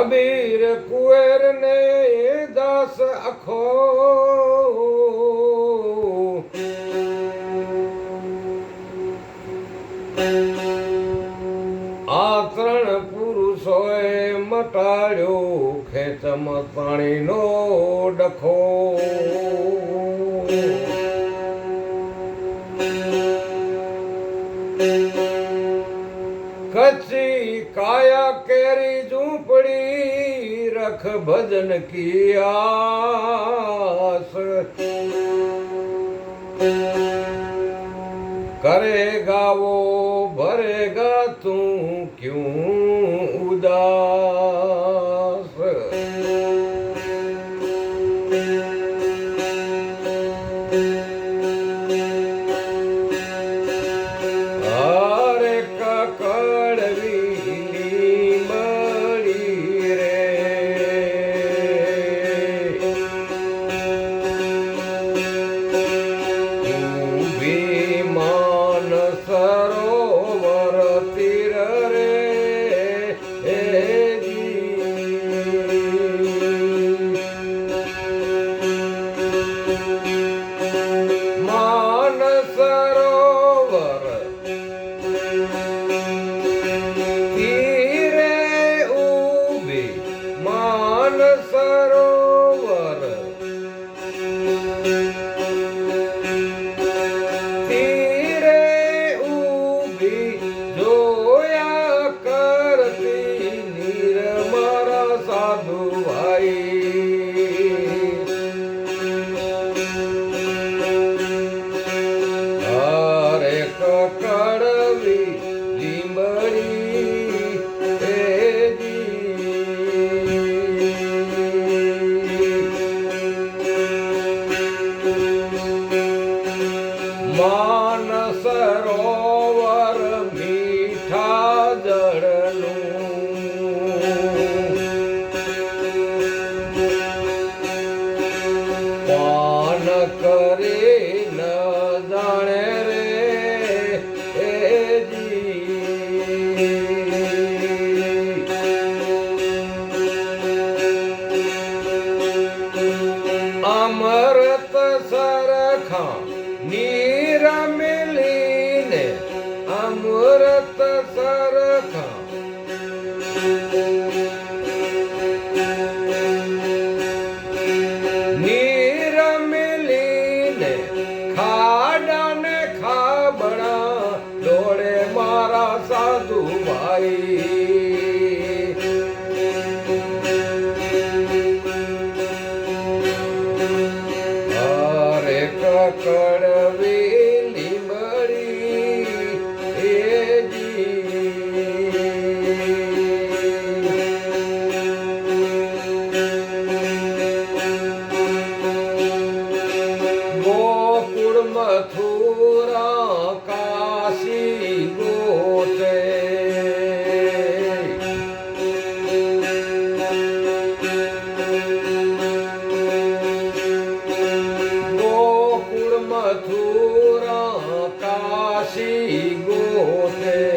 કબીર કુંવર ને દાસ અખો. આ ત્રણ પુરુષોએ મટાડ્યો ખેતમ પાણીનો ડખો. કચ્છી કાયા કેરી ઝૂંપડી રખ ભજન કી આસ. કરે ગાવો ભરેગા તું ક્યું ઉદાસ? કરે ન જાણે રે અમૃત સરખા નીર મિલીને અમૃત સરખા কাশী গোতে।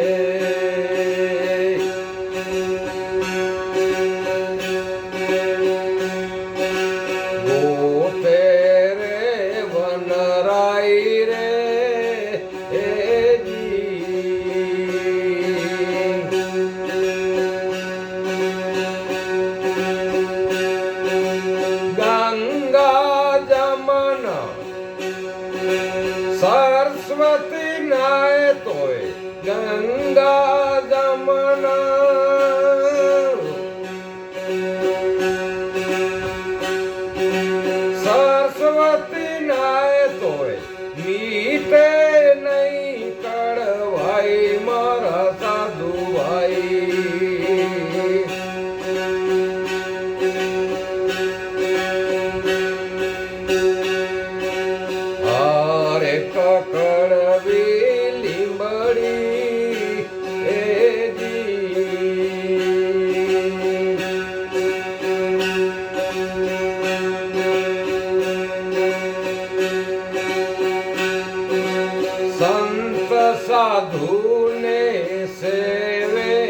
સાધુને સેવે.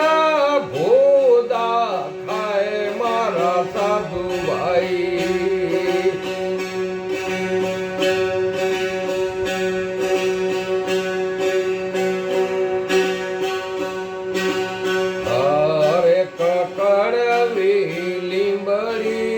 જમના ભોદા ખાય મારા સાધુ ભાઈ અરે કકડવી લીંબડી